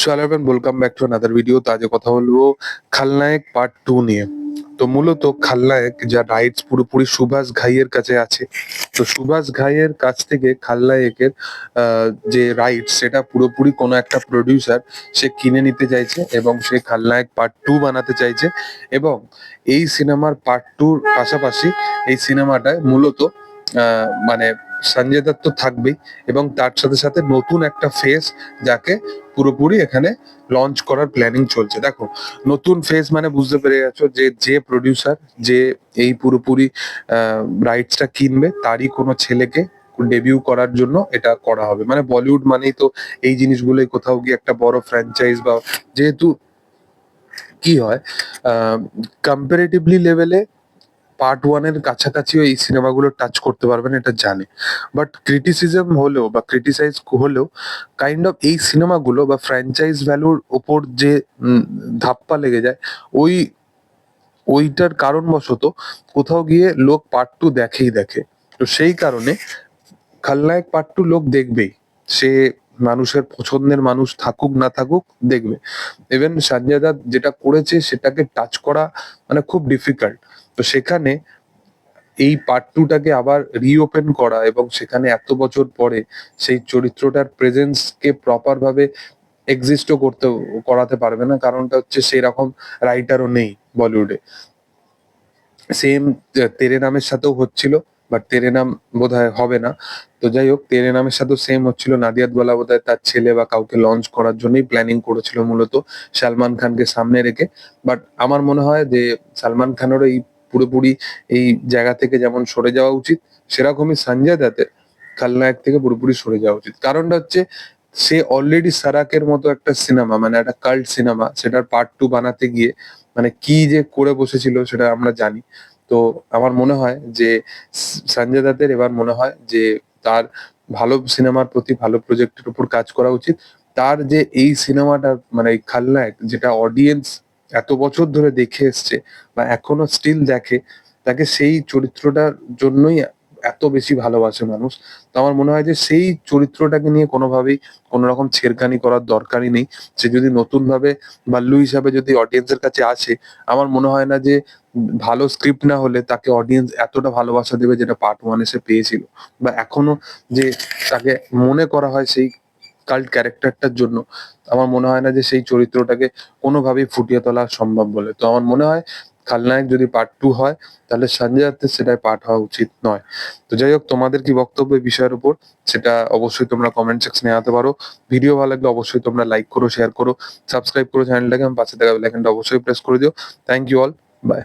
So hello welcome back to another video তো আজকে কথা বলব খালনায়ক পার্ট টু নিয়ে। তো মূলত খালনায়ক যা রাইটস পুরোপুরি সুভাষ ঘাইয়ের কাছে আছে। তো সুভাষ ঘাইয়ের কাছ থেকে খালনায়কের যে রাইটস সেটা পুরোপুরি কোনো একটা প্রডিউসার সে কিনে নিতে চাইছে এবং সে খালনায়ক পার্ট টু বানাতে চাইছে। এবং এই সিনেমার পার্ট টুর পাশাপাশি এই সিনেমাটায় মূলত মানে সঞ্জয় দত্ত থাকবেই এবং তার সাথে সাথে নতুন একটা ফেস যাকে পুরোপুরি এখানে লঞ্চ করার প্ল্যানিং চলছে। দেখো, নতুন ফেজ মানে বুঝতে পেরে গেছো যে যে প্রডিউসার যে এই পুরোপুরি রাইটসটা কিনবে, তারই কোনো ছেলেকে ডেবিউ করার জন্য এটা করা হবে। মানে বলিউড মানেই তো এই জিনিসগুলোই, কোথাও গিয়ে একটা বড় ফ্র্যাঞ্চাইজ বা যেহেতু কি হয় কম্পারেটিভলি লেভেলে পার্ট ওয়ানের কাছাকাছি এই সিনেমাগুলো টাচ করতে পারবেন, এটা জানে। বাট ক্রিটিসিজম হলেও বা ক্রিটিসাইজ হলেও কাইন্ড অফ এই সিনেমাগুলো বা ফ্র্যাঞ্চাইজ ভ্যালুর ওপর যে ধাপ্পা লেগে যায়, ওই, ওইটার কারণবশত কোথাও গিয়ে লোক পার্ট টু দেখেই দেখে। তো সেই কারণে খালনায়ক পার্ট টু লোক দেখবেই। সে মানুষের পছন্দের মানুষ থাকুক, না থাকুক, দেখবে। ইভেন সঞ্জয় দত্ত যেটা করেছে সেটাকে টাচ করা মানে খুব ডিফিকাল্ট তো সেখানে এই পার্ট টুটাকে আবার রিওপেন করা এবং সেখানে এত বছর পরে সেই চরিত্রটার প্রেজেন্স কে প্রপার ভাবে এক্সিস্টও করতে, করাতে পারবে না। কারণটা হচ্ছে সেই রকম রাইটারও নেই বলিউডে। সেম তেরে নামের সাথেও হচ্ছিল বাট তেরে নাম বোধহয় হবে না। তো যাই হোক তেরে নামের সাথেও সেম হচ্ছিল। নাদিয়াত বলা বোধহয় তার ছেলে বা কাউকে লঞ্চ করার জন্যই প্ল্যানিং করেছিল মূলত, সালমান খানকে সামনে রেখে। বাট আমার মনে হয় যে সালমান খানেরও এই পুরোপুরি এই জায়গা থেকে যেমন সরে যাওয়া উচিত, সেরকমই সঞ্জয় দত্তের খালনায়ক থেকে পুরোপুরি সরে যাওয়া উচিত। কারণটা হচ্ছে, সে অলরেডি সারাকের মতো একটা সিনেমা মানে একটা কাল্ট সিনেমা সেটার পার্ট টু বানাতে গিয়ে মানে কি যে করে বসেছিল সেটা আমরা জানি। তো আমার মনে হয় যে, সঞ্জয় দত্তের এবার মনে হয় যে, তার ভালো সিনেমার প্রতি ভালো প্রজেক্টের উপর কাজ করা উচিত। তার যে এই সিনেমাটা মানে খালনায়ক, যেটা অডিয়েন্স এত বছর ধরে দেখে এসছে বা এখনও স্টিল দেখে, তাকে সেই চরিত্রটার জন্যই এত বেশি ভালোবাসে মানুষ। তো আমার মনে হয় যে সেই চরিত্রটাকে নিয়ে কোনোভাবেই কোনো রকম ছেড়খানি করার দরকারই নেই। সে যদি নতুন ভাবে বাল্লু হিসাবে যদি অডিয়েন্সের কাছে আসে, আমার মনে হয় না যে ভালো স্ক্রিপ্ট না হলে তাকে অডিয়েন্স এতটা ভালোবাসা দেবে যেটা পার্ট ওয়ানে সে পেয়েছিল। বা এখনও যে তাকে মনে করা হয় সেই কাল্ট ক্যারেক্টারটার জন্য। আমার মনে হয় না যে সেই চরিত্রটাকে কোনোভাবেই ফুটিয়ে তোলা সম্ভব বলে। তো আমার মনে হয় খালনায়ক যদি পার্ট টু হয়, তাহলে সঞ্জয় দত্তের সেটাই পার্ট হওয়া উচিত নয়। তো যাই হোক, তোমাদের কি বক্তব্য বিষয়ের উপর? সেটা অবশ্যই তোমরা কমেন্ট সেকশনে জানাতে পারো। ভিডিও ভালো লাগলে অবশ্যই তোমরা লাইক করো শেয়ার করো সাবস্ক্রাইব করো চ্যানেলটাকে এবং পাশে থাকা বেল আইকনটা অবশ্যই প্রেস করে দিও। Thank you all by